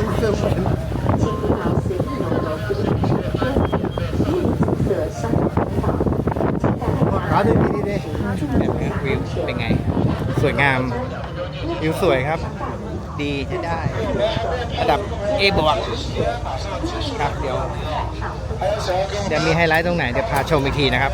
ร้านดีดีดีแนี้วิวเป็นไง สวยงาม วิวสวยครับ ดีใช้ได้ ระดับ A บวกครับเดี๋ยวจะมีไฮไลท์ตรงไหนจะพาชมอีกทีนะครับ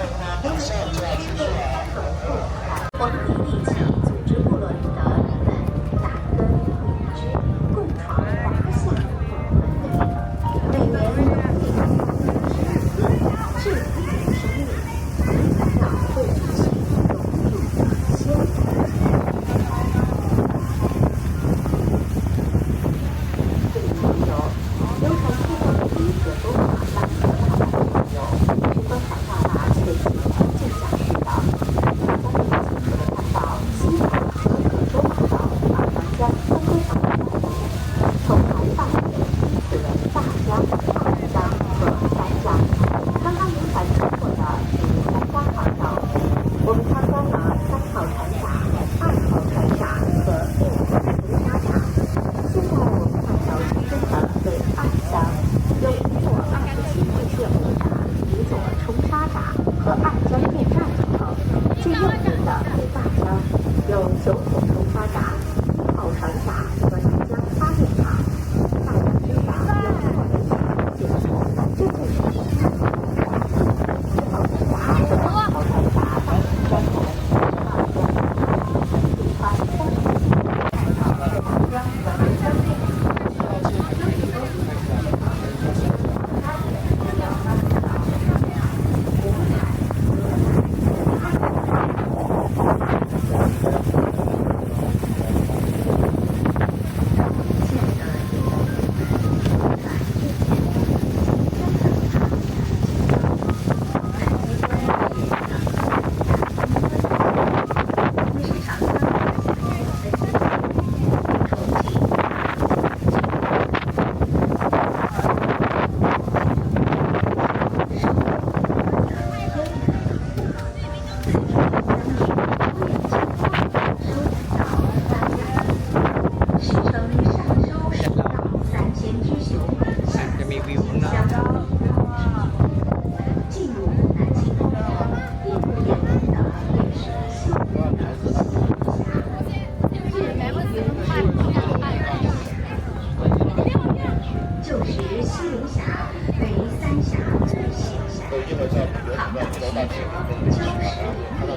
江水涟涟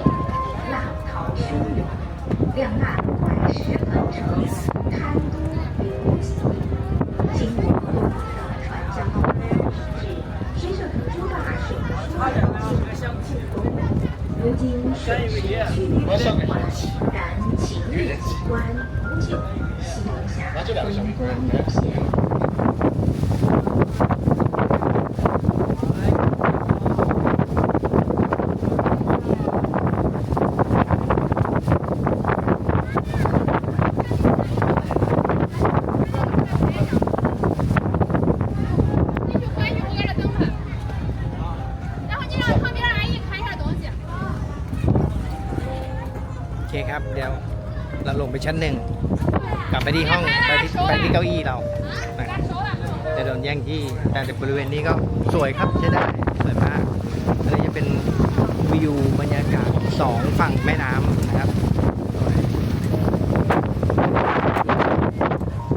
浪涛汹涌两岸怪石横城滩多流水经过多年的传教工艺随着葛坝水库修竣工如今水势趋于平缓情欲景观不就西峡风光 ครับ เดี๋ยวเราลงไปชั้นหนึ่งกลับไปที่ห้องไปที่ไปที่เก้าอี้เรานะครับ。จะโดนแย่งที่แต่บริเวณนี้ก็สวยครับใช้ได้สวยมากอันนี้จะเป็นวิวบรรยากาศสองฝั่งแม่น้ำนะครับ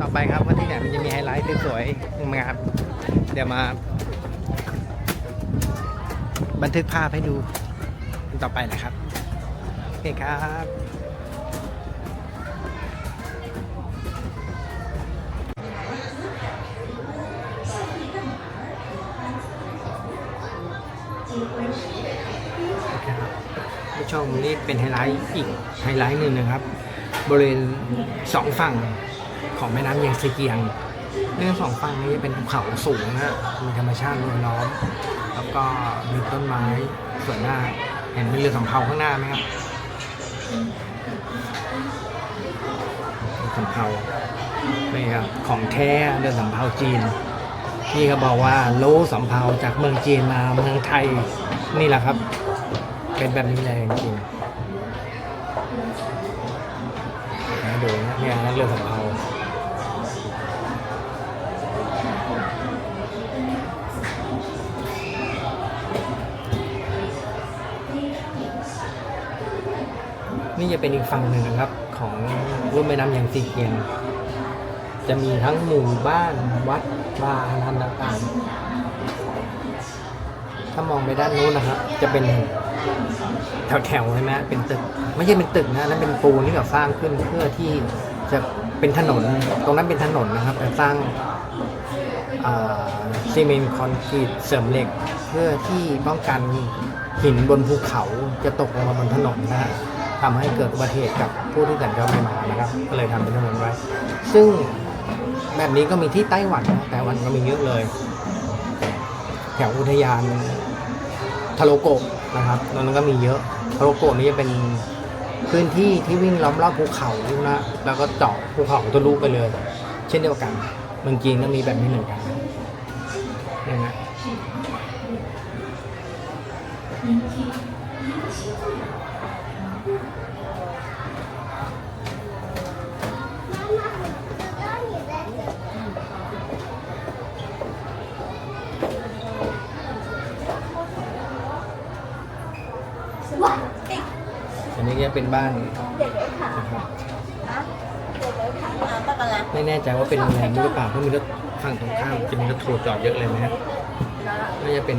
ต่อไปครับว่าที่ไหนมันจะมีไฮไลท์สวยๆงามๆเดี๋ยวมา บันทึกภาพให้ดูต่อไปนะครับโอเคครับ ชมนี่เป็นไฮไลท์อีกไฮไลท์หนึ่งนะครับ บริเวณสองฝั่งของแม่น้ำเยงซีเกียงเรื่องสองฝั่งนี้เป็นภูเขาสูงนะมีธรรมชาติรวยล้อม แล้วก็มีต้นไม้สวยมากเห็นเป็นเรือสำเภาข้างหน้าไหมครับสำเภานี่ครับของแท้เรือสำเภาจีนนี่เขาบอกว่าโลสำเภาจากเมืองจีนมาเมืองไทยนี่แหละครับ เป็นแบบนี้เลยจริงนะดูนะเนี่ยนะเรือสำเภานี่จะเป็นอีกฝั่งหนึ่งนะครับของรุ่มแม่น้ำยางสีเกียง จะมีทั้งหมู่บ้านวัดบาร์ร้านต่างๆถ้ามองไปด้านนู้นนะครับ จะเป็น แถวๆใช่ไหมเป็นตึก ไม่ใช่เป็นตึกนะนั่นเป็นปูนที่แบบสร้างขึ้นเพื่อที่จะเป็นถนน ตรงนั้นเป็นถนนนะครับแต่สร้างซีเมนต์คอนกรีตเสริมเหล็ก เพื่อที่ป้องกันหินบนภูเขาจะตกลงมาบนถนนนะฮะทำให้เกิดอุบัติเหตุกับผู้ที่สัญจรไปมานะครับ ก็เลยทำเป็นถนนไว้ ซึ่งแบบนี้ก็มีที่ไต้หวันนะไต้หวันก็มีเยอะเลย แถวอุทยานทาโลโกะ นะครับตรงนั้นก็มีเยอะทาโลโกะนี่จะเป็นพื้นที่ที่วิ่งล้อมรอบภูเขานะแล้วก็เจาะภูเขาทะลุไปเลย เช่นเดียวกันเมืองจีนก็มีแบบนี้เหมือนกันนะฮะอัี้เป็นบ้านไม่แน่ใจว่าเป็นโรงแรมหรือเปล่าเพราะมีรถข้างตรงข้ามจะมีรถทัวร์จอดเยอะเลยนะฮะน่าจะเป็น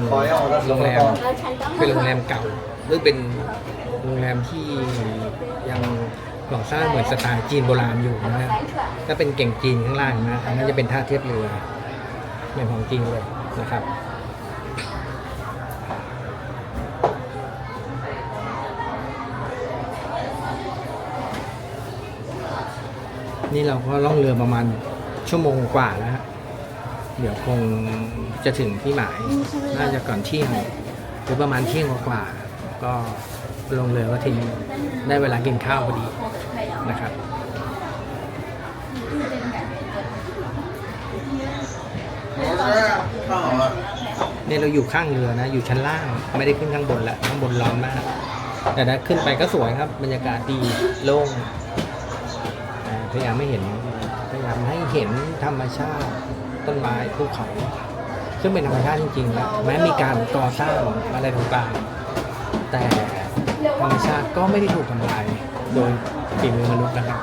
โรงแรมเป็นโรงแรมเก่าหรือเป็นโรงแรมที่ยังก่อสร้างเหมือนสไตล์จีนโบราณอยู่นะฮะถ้าเป็นเก่งจีนข้างล่างนะอันนั้นจะเป็นท่าเทียบเรือในของจริงเลยนะครับ นี่เราก็ล่องเรือประมาณชั่วโมงกว่าแล้วฮะเดี๋ยวคงจะถึงที่หมาย น่าจะก่อนเที่ยงหรือประมาณเที่ยงกว่าๆก็ลงเรือก็ทิ้งได้เวลากินข้าวพอดีนะครับเนี่ยเราอยู่ข้างเรือนะ อยู่ชั้นล่างไม่ได้ขึ้นข้างบนแล้วข้างบนร้อนมาก แต่ถ้าขึ้นไปก็สวยครับ บรรยากาศดีโล่งอ่า พยายามไม่เห็นพยายามให้เห็นธรรมชาติต้นไม้ภูเขา ซึ่งเป็นธรรมชาติจริงๆแล้วแม้มีการก่อสร้างอะไรต่างๆแต่ธรรมชาติก็ไม่ได้ถูกทำลายโดยฝีมือมนุษย์นะครับ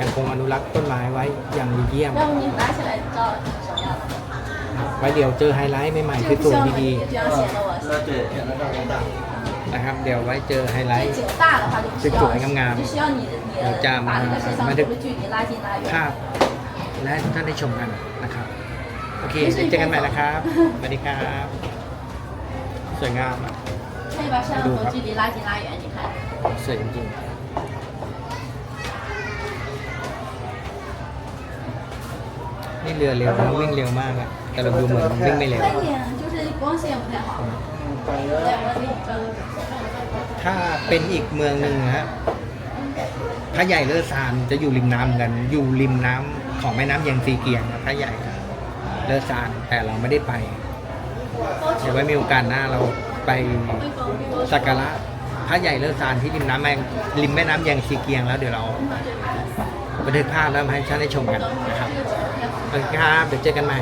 ยังคงอนุรักษ์ต้นไม้ไว้อย่างดีเยี่ยมไว้เดี๋ยวเจอไฮไลท์ใหม่ๆสวยๆดีๆ นะครับ เดี๋ยวไว้เจอไฮไลท์สวยงามๆเดี๋ยวจำมาดึกภาพแล้วท่านได้ชมกันนะครับโอเคเจอกันใหม่นะครับสวัสดีครับสวยงามอะดูครับสวยจริงๆนี่เรือเร็วมัวิ่งเร็วมากอะแต่เราดูเหมือนนวิ่งไม่เร็ว ถ้าเป็นอีกเมืองหนึ่งฮะพระใหญ่เลอซานจะอยู่ริมน้ำกัน อยู่ริมน้ำของแม่น้ำยังซีเกียงพระใหญ่เลอซานแต่เราไม่ได้ไปเดี๋ยวไว้มีโอกาสหน้าเราไปสักการะพระใหญ่เลอซานที่ริมน้ำแมงริมแม่น้ำยังซีเกียงแล้วเดี๋ยวเราบันทึกภาพแล้วให้ชาติได้ชมกันนะครับขอบคุณครับเดี๋ยวเจอกันใหม่